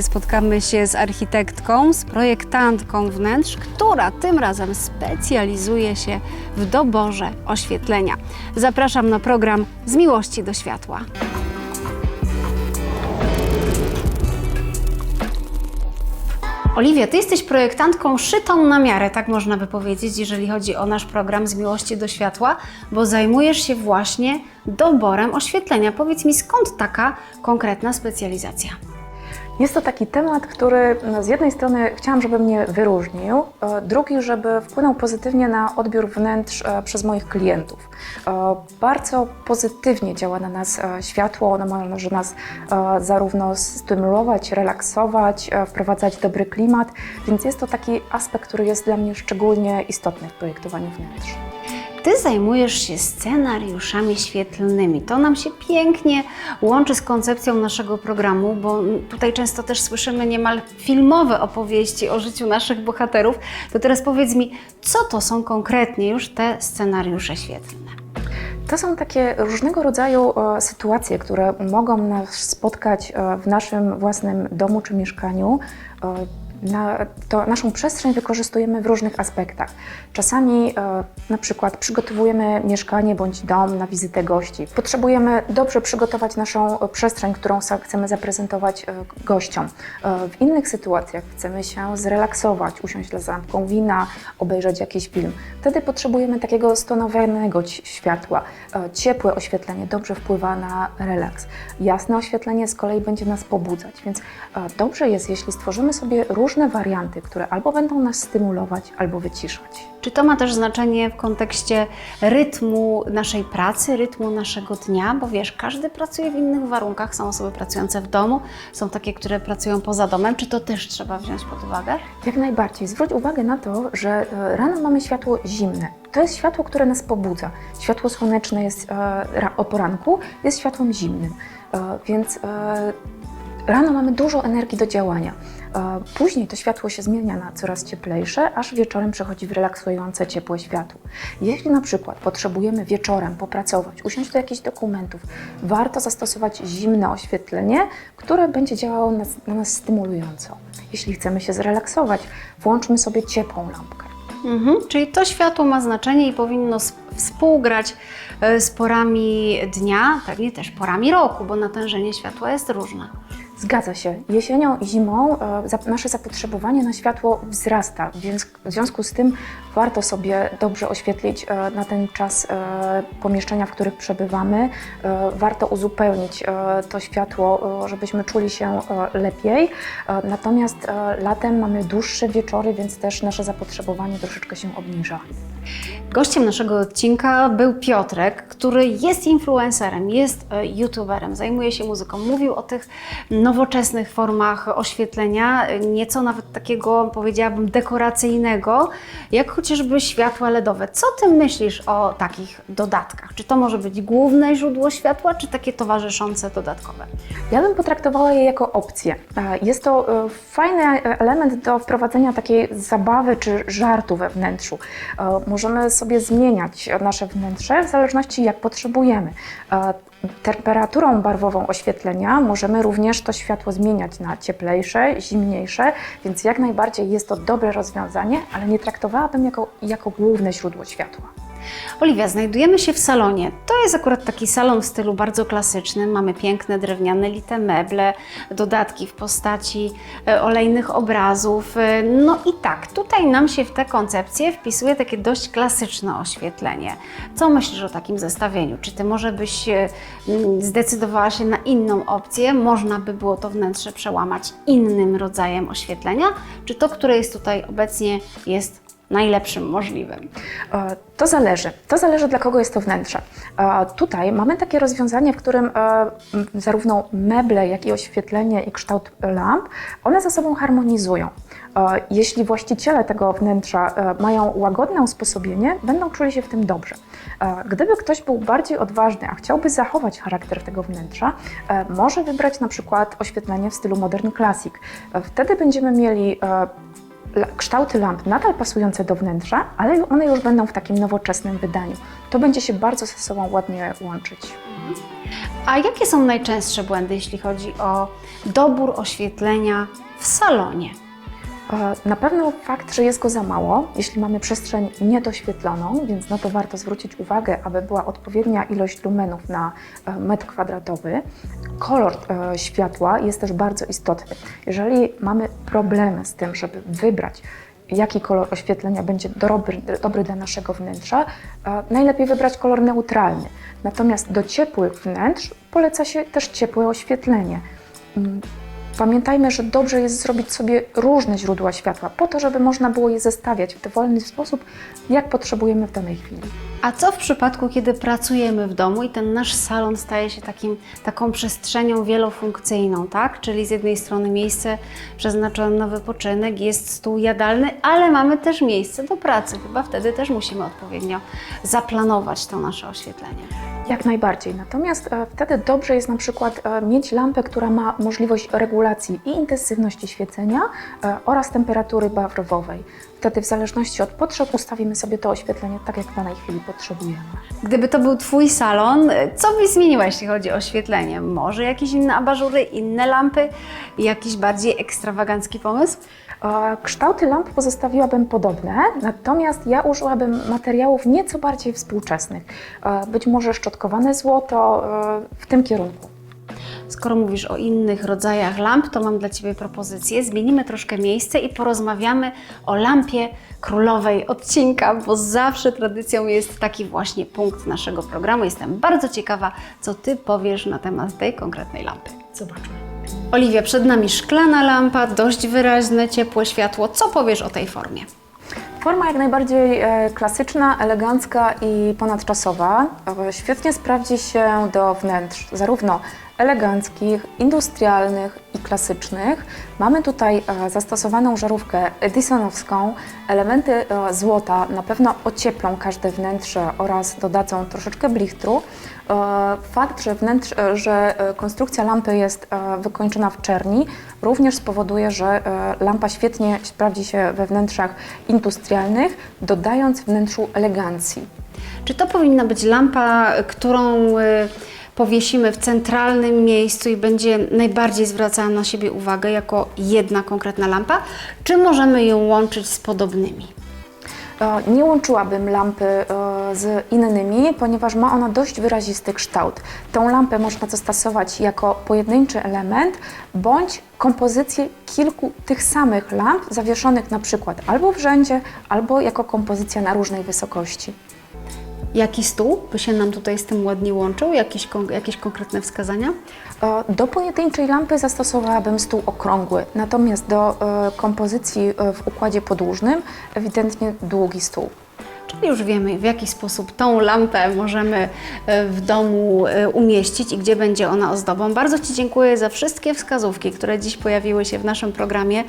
Spotkamy się z architektką, z projektantką wnętrz, która tym razem specjalizuje się w doborze oświetlenia. Zapraszam na program Z miłości do światła. Oliwia, ty jesteś projektantką szytą na miarę, tak można by powiedzieć, jeżeli chodzi o nasz program Z miłości do światła, bo zajmujesz się właśnie doborem oświetlenia. Powiedz mi, skąd taka konkretna specjalizacja? Jest to taki temat, który no, z jednej strony chciałam, żeby mnie wyróżnił, e, drugi, żeby wpłynął pozytywnie na odbiór wnętrz e, przez moich klientów. E, Bardzo pozytywnie działa na nas światło, ono może nas zarówno stymulować, relaksować, wprowadzać dobry klimat, więc jest to taki aspekt, który jest dla mnie szczególnie istotny w projektowaniu wnętrz. Ty zajmujesz się scenariuszami świetlnymi. To nam się pięknie łączy z koncepcją naszego programu, bo tutaj często też słyszymy niemal filmowe opowieści o życiu naszych bohaterów. To teraz powiedz mi, co to są konkretnie już te scenariusze świetlne? To są takie różnego rodzaju e, sytuacje, które mogą nas spotkać e, w naszym własnym domu czy mieszkaniu. Na, to naszą przestrzeń wykorzystujemy w różnych aspektach. Czasami e, na przykład przygotowujemy mieszkanie bądź dom na wizytę gości. Potrzebujemy dobrze przygotować naszą e, przestrzeń, którą chcemy zaprezentować e, gościom. E, w innych sytuacjach chcemy się zrelaksować, usiąść za lampką wina, obejrzeć jakiś film. Wtedy potrzebujemy takiego stonowanego światła. E, ciepłe oświetlenie dobrze wpływa na relaks. Jasne oświetlenie z kolei będzie nas pobudzać, więc e, dobrze jest, jeśli stworzymy sobie różne warianty, które albo będą nas stymulować, albo wyciszać. Czy to ma też znaczenie w kontekście rytmu naszej pracy, rytmu naszego dnia? Bo wiesz, każdy pracuje w innych warunkach. Są osoby pracujące w domu, są takie, które pracują poza domem. Czy to też trzeba wziąć pod uwagę? Jak najbardziej. Zwróć uwagę na to, że e, rano mamy światło zimne. To jest światło, które nas pobudza. Światło słoneczne jest e, o poranku, jest światłem zimnym. E, Więc e, rano mamy dużo energii do działania. E, Później to światło się zmienia na coraz cieplejsze, aż wieczorem przechodzi w relaksujące, ciepłe światło. Jeśli na przykład potrzebujemy wieczorem popracować, usiąść do jakichś dokumentów, warto zastosować zimne oświetlenie, które będzie działało na nas stymulująco. Jeśli chcemy się zrelaksować, włączmy sobie ciepłą lampkę. Mhm. Czyli to światło ma znaczenie i powinno sp- współgrać e, z porami dnia, pewnie też porami roku, bo natężenie światła jest różne. Zgadza się. Jesienią i zimą e, nasze zapotrzebowanie na światło wzrasta, więc w związku z tym warto sobie dobrze oświetlić e, na ten czas e, pomieszczenia, w których przebywamy. Warto uzupełnić to światło, żebyśmy czuli się lepiej. Natomiast latem mamy dłuższe wieczory, więc też nasze zapotrzebowanie troszeczkę się obniża. Gościem naszego odcinka był Piotrek, który jest influencerem, jest e, youtuberem, zajmuje się muzyką. Mówił o tych nowoczesnych formach oświetlenia, nieco nawet takiego, powiedziałabym, dekoracyjnego, jak chociażby światła LEDowe. Co ty myślisz o takich dodatkach? Czy to może być główne źródło światła, czy takie towarzyszące dodatkowe? Ja bym potraktowała je jako opcję. E, Jest to e, fajny element do wprowadzenia takiej zabawy czy żartu we wnętrzu. Możemy sobie zmieniać nasze wnętrze w zależności jak potrzebujemy. E, Temperaturą barwową oświetlenia możemy również to światło zmieniać na cieplejsze, zimniejsze, więc jak najbardziej jest to dobre rozwiązanie, ale nie traktowałabym jako, jako główne źródło światła. Oliwia, znajdujemy się w salonie. To jest akurat taki salon w stylu bardzo klasycznym. Mamy piękne drewniane lite meble, dodatki w postaci e, olejnych obrazów. E, No i tak, tutaj nam się w tę koncepcję wpisuje takie dość klasyczne oświetlenie. Co myślisz o takim zestawieniu? Czy ty może byś e, zdecydowała się na inną opcję? Można by było to wnętrze przełamać innym rodzajem oświetlenia? Czy to, które jest tutaj obecnie, jest najlepszym możliwym? To zależy. To zależy, dla kogo jest to wnętrze. Tutaj mamy takie rozwiązanie, w którym zarówno meble, jak i oświetlenie i kształt lamp, one ze sobą harmonizują. Jeśli właściciele tego wnętrza e, mają łagodne usposobienie, będą czuli się w tym dobrze. Gdyby ktoś był bardziej odważny, a chciałby zachować charakter tego wnętrza, e, może wybrać na przykład oświetlenie w stylu Modern Classic. E, Wtedy będziemy mieli kształty lamp nadal pasujące do wnętrza, ale one już będą w takim nowoczesnym wydaniu. To będzie się bardzo ze sobą ładnie łączyć. A jakie są najczęstsze błędy, jeśli chodzi o dobór oświetlenia w salonie? Na pewno fakt, że jest go za mało, jeśli mamy przestrzeń niedoświetloną, więc no to warto zwrócić uwagę, aby była odpowiednia ilość lumenów na e, metr kwadratowy. Kolor e, światła jest też bardzo istotny. Jeżeli mamy problemy z tym, żeby wybrać, jaki kolor oświetlenia będzie dobry, dobry dla naszego wnętrza, e, najlepiej wybrać kolor neutralny. Natomiast do ciepłych wnętrz poleca się też ciepłe oświetlenie. Pamiętajmy, że dobrze jest zrobić sobie różne źródła światła, po to, żeby można było je zestawiać w dowolny sposób, jak potrzebujemy w danej chwili. A co w przypadku, kiedy pracujemy w domu i ten nasz salon staje się takim, taką przestrzenią wielofunkcyjną, tak? Czyli z jednej strony miejsce przeznaczone na wypoczynek, jest stół jadalny, ale mamy też miejsce do pracy. Chyba wtedy też musimy odpowiednio zaplanować to nasze oświetlenie. Jak najbardziej. Natomiast e, wtedy dobrze jest na przykład e, mieć lampę, która ma możliwość regulacji i intensywności świecenia e, oraz temperatury barwowej. Wtedy w zależności od potrzeb ustawimy sobie to oświetlenie tak, jak w danej chwili potrzebujemy. Gdyby to był Twój salon, co byś zmieniła, jeśli chodzi o oświetlenie? Może jakieś inne abażury, inne lampy, jakiś bardziej ekstrawagancki pomysł? E, Kształty lamp pozostawiłabym podobne, natomiast ja użyłabym materiałów nieco bardziej współczesnych. E, Być może szczotkowane złoto e, w tym kierunku. Skoro mówisz o innych rodzajach lamp, to mam dla Ciebie propozycję. Zmienimy troszkę miejsce i porozmawiamy o lampie królowej odcinka, bo zawsze tradycją jest taki właśnie punkt naszego programu. Jestem bardzo ciekawa, co Ty powiesz na temat tej konkretnej lampy. Zobaczmy. Oliwia, przed nami szklana lampa, dość wyraźne, ciepłe światło. Co powiesz o tej formie? Forma jak najbardziej e, klasyczna, elegancka i ponadczasowa. E, Świetnie sprawdzi się do wnętrz zarówno eleganckich, industrialnych i klasycznych. Mamy tutaj e, zastosowaną żarówkę edisonowską. Elementy e, złota na pewno ocieplą każde wnętrze oraz dodadzą troszeczkę blichtru. E, Fakt, że, wnętrz, e, że konstrukcja lampy jest wykończona w czerni, również spowoduje, że lampa świetnie sprawdzi się we wnętrzach industrialnych, dodając wnętrzu elegancji. Czy to powinna być lampa, którą powiesimy w centralnym miejscu i będzie najbardziej zwracała na siebie uwagę jako jedna konkretna lampa, czy możemy ją łączyć z podobnymi? E, Nie łączyłabym lampy e, z innymi, ponieważ ma ona dość wyrazisty kształt. Tą lampę można zastosować jako pojedynczy element bądź kompozycję kilku tych samych lamp zawieszonych na przykład albo w rzędzie, albo jako kompozycja na różnej wysokości. Jaki stół by się nam tutaj z tym ładnie łączył? Jakieś, jakieś konkretne wskazania? Do pojedynczej lampy zastosowałabym stół okrągły, natomiast do e, kompozycji e, w układzie podłużnym ewidentnie długi stół. Już wiemy, w jaki sposób tą lampę możemy e, w domu e, umieścić i gdzie będzie ona ozdobą. Bardzo Ci dziękuję za wszystkie wskazówki, które dziś pojawiły się w naszym programie,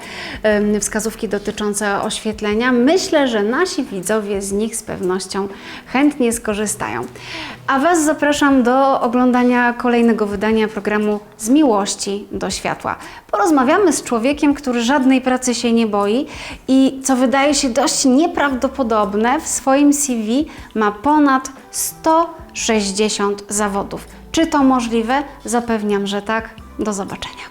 wskazówki dotyczące oświetlenia. Myślę, że nasi widzowie z nich z pewnością chętnie skorzystają. A Was zapraszam do oglądania kolejnego wydania programu Z miłości do światła. Porozmawiamy z człowiekiem, który żadnej pracy się nie boi i co wydaje się dość nieprawdopodobne, w swoim CV ma ponad 160 zawodów. Czy to możliwe? Zapewniam, że tak. Do zobaczenia.